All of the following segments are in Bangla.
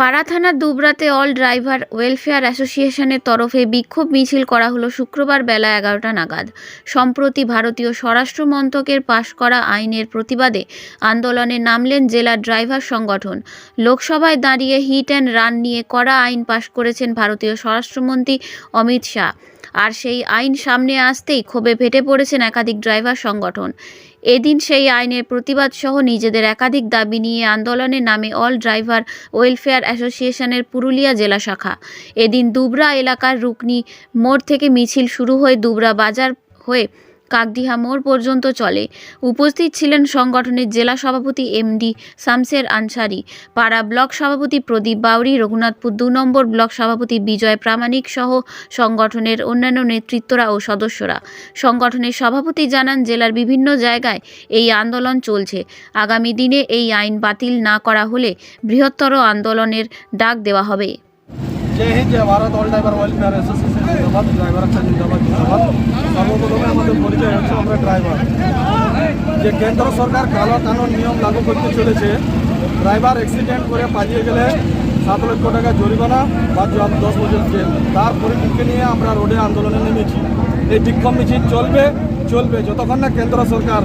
পাড়া থানার দুবরাতে অল ড্রাইভার ওয়েলফেয়ার অ্যাসোসিয়েশনের তরফে বিক্ষোভ মিছিল করা হলো শুক্রবার বেলা এগারোটা নাগাদ। সম্প্রতি ভারতীয় স্বরাষ্ট্র মন্ত্রকের পাশ করা আইনের প্রতিবাদে আন্দোলনে নামলেন জেলা ড্রাইভার সংগঠন। লোকসভায় দাঁড়িয়ে হিট অ্যান্ড রান নিয়ে করা আইন পাশ করেছেন ভারতীয় স্বরাষ্ট্রমন্ত্রী অমিত শাহ। আর সেই আইন সামনে আসতেই ক্ষোভে ফেটে পড়েছেন একাধিক ড্রাইভার সংগঠন। এদিন সেই আইনের প্রতিবাদ সহ নিজেদের একাধিক দাবি নিয়ে আন্দোলনে নামে অল ড্রাইভার ওয়েলফেয়ার অ্যাসোসিয়েশনের পুরুলিয়া জেলা শাখা। এদিন দুবরা এলাকার রুকনি মোড় থেকে মিছিল শুরু হয়ে দুবরা বাজার হয়ে কাকডিহা মোড় পর্যন্ত চলে। উপস্থিত ছিলেন সংগঠনের জেলা সভাপতি এমডি শামসের আনসারি, পাড়া ব্লক সভাপতি প্রদীপ বাউরি রঘুনাথপুর দু নম্বর ব্লক সভাপতি বিজয় প্রামাণিক সহ সংগঠনের অন্যান্য নেতৃত্বরা ও সদস্যরা। সংগঠনের সভাপতি জানান, জেলার বিভিন্ন জায়গায় এই আন্দোলন চলছে। আগামী দিনে এই আইন বাতিল না করা হলে বৃহত্তর আন্দোলনের ডাক দেওয়া হবে। জয় হিন্দ জয় Bharat all driver welfare association জিন্দাবাদ ড্রাইভার একটা জিন্দাবাদ জিন্দাবাদ সর্বপ্রথমে আমাদের পরিচয় হচ্ছে আমরা ড্রাইভার যে কেন্দ্র সরকার কালো কানুন নিয়ম লাগু করতে চলেছে ড্রাইভার অ্যাক্সিডেন্ট করে পালিয়ে গেলে সাত লক্ষ টাকা জরিমানা বা দশ বছর জেল। তার পরিপ্রেক্ষিতে নিয়ে আমরা রোডে আন্দোলনে নেমেছি। এই বিক্ষোভ মিছিল চলবে চলবে। যতক্ষণ না কেন্দ্র সরকার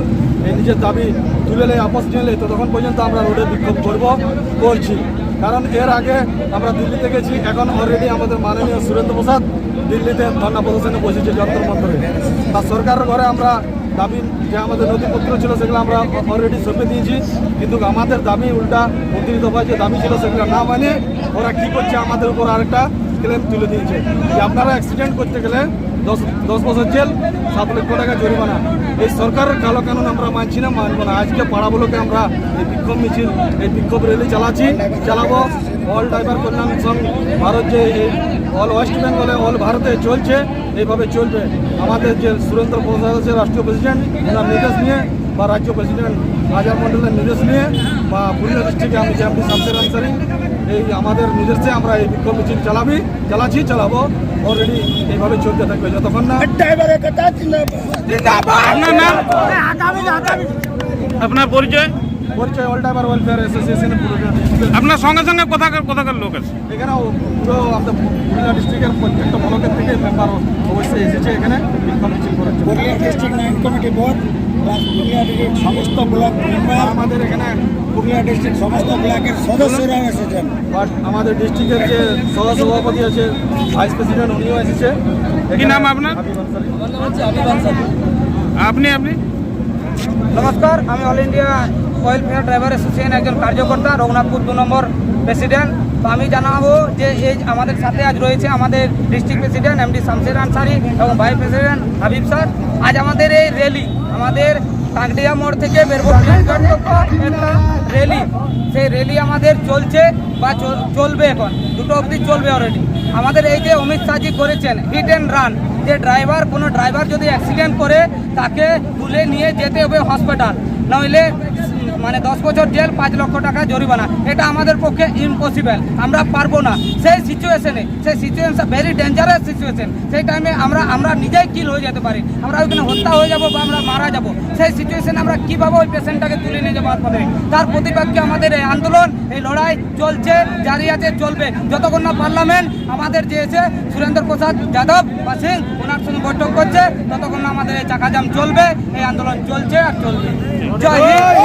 এই নিজের দাবি তুলে নেয় আপস নেয়, ততক্ষণ পর্যন্ত আমরা রোডে বিক্ষোভ করব, করছি। কারণ এর আগে আমরা দিল্লিতে গেছি, এখন অলরেডি আমাদের মাননীয় সুরেন্দ্র প্রসাদ দিল্লিতে ধর্ণা প্রদর্শনে বসেছে যন্ত্র মন্ত্রে তা সরকারের ঘরে আমরা দাবি, যে আমাদের নথিপত্র ছিল সেগুলো আমরা অলরেডি সঁপে দিয়েছি, কিন্তু আমাদের দাবি উল্টা মন্ত্রী দফায় যে দাবি ছিল সেগুলো না মানে ওরা কী করছে আমাদের উপর আরেকটা ক্লেম তুলে দিয়েছে। যে আপনারা অ্যাক্সিডেন্ট করতে গেলে দশ দশ বছর জেল, সাত লক্ষ টাকা জরিমানা। এই সরকারের কালো কানুন আমরা মানছি না, মানবো না। আজকে পাড়াগুলোকে আমরা এই বিক্ষোভ মিছিল, এই বিক্ষোভ র্যালি চালাচ্ছি। চালাবো। অল ড্রাইভার কল্যাণ সংঘ ভারত যে এই অল ওয়েস্ট বেঙ্গলে অল ভারতে চলছে, এইভাবে চলবে। আমাদের যে সুরেন্দ্র প্রসাদ আছে, রাষ্ট্রীয় প্রেসিডেন্ট ওনার নির্দেশ নিয়ে বা রাজ্য প্রেসিডেন্ট হাজার মন্ডলের নির্দেশ নিয়ে বা পুরুলিয়া ডিস্ট্রিক্টে আমি যেমন শামসের আনসারি এই আমাদের নির্দেশে আমরা এই বিক্ষোভ মিছিল চালাবি চালাচ্ছি চালাবো। অলরেডি এইভাবে চলতে থাকবে যতক্ষণ না আপনার পরিচয়? পরিচয় অল ওয়েলফেয়ার আপনার সঙ্গে সঙ্গে কোথাকার কোথাকার লোক আছে? এখানে পুরো আমাদের পুরুলিয়া ডিস্ট্রিক্টের প্রত্যেকটা ব্লকের থেকে মেম্বার অবশ্যই এসেছে এখানে। বিক্ষোভ মিছিল করার জন্য। District nine committee board plus Purulia district সমস্ত ব্লক আমাদের এখানে পুরুলিয়া ডিস্ট্রিক্ট সমস্ত ব্লকের সদস্যরা এসেছেন। বাট আমাদের ডিস্ট্রিক্টের যে সহ সভাপতি আছে ভাইস প্রেসিডেন্ট উনিও এসেছে। কি নাম আপনার? আপনি আপনি? নমস্কার আমি all India welfare driver association একজন কার্যকর্তা রঘুনাথপুর দু নম্বর প্রেসিডেন্ট। তো আমি জানাব যে এই আমাদের সাথে আজ রয়েছে আমাদের district president MD Shamser Ansari এবং ভাইস প্রেসিডেন্ট হাবিব স্যার। আজ আমাদের এই র্যালি আমাদের কাকডিয়া মোড় থেকে বেরবো। একটা র্যালি সেই র্যালি আমাদের চলছে বা চলবে এখন দুটো অবধি চলবে অলরেডি আমাদের এই যে অমিত শাহজি করেছেন হিট অ্যান্ড রান যে ড্রাইভার কোনো ড্রাইভার যদি অ্যাক্সিডেন্ট করে তাকে তুলে নিয়ে যেতে হবে হসপিটাল নইলে মানে দশ বছর জেল, পাঁচ লক্ষ টাকা জরিমানা। এটা আমাদের পক্ষে ইম্পসিবল আমরা পারব না। সেই সিচুয়েশনে সেই সিচুয়েশন ভেরি ডেঞ্জারাস সিচুয়েশন সেই টাইমে আমরা আমরা নিজেই কিল হয়ে যেতে পারি। আমরা ওইখানে হত্যা হয়ে যাব বা আমরা মারা যাব। সেই সিচুয়েশনে আমরা কীভাবে ওই পেশেন্টটাকে তুলে নিয়ে যাব হাসপাতালে তার প্রতিপক্ষে আমাদের এই আন্দোলন, এই লড়াই চলছে জারি আছে চলবে। যতক্ষণ না পার্লামেন্ট আমাদের যে এসে সুরেন্দ্র প্রসাদ যাদব বা সিং, ওনার সঙ্গে বৈঠক করছে, ততক্ষণ না আমাদের এই চাকাজাম চলবে, এই আন্দোলন চলছে আর চলবে। জয় হিন্দ।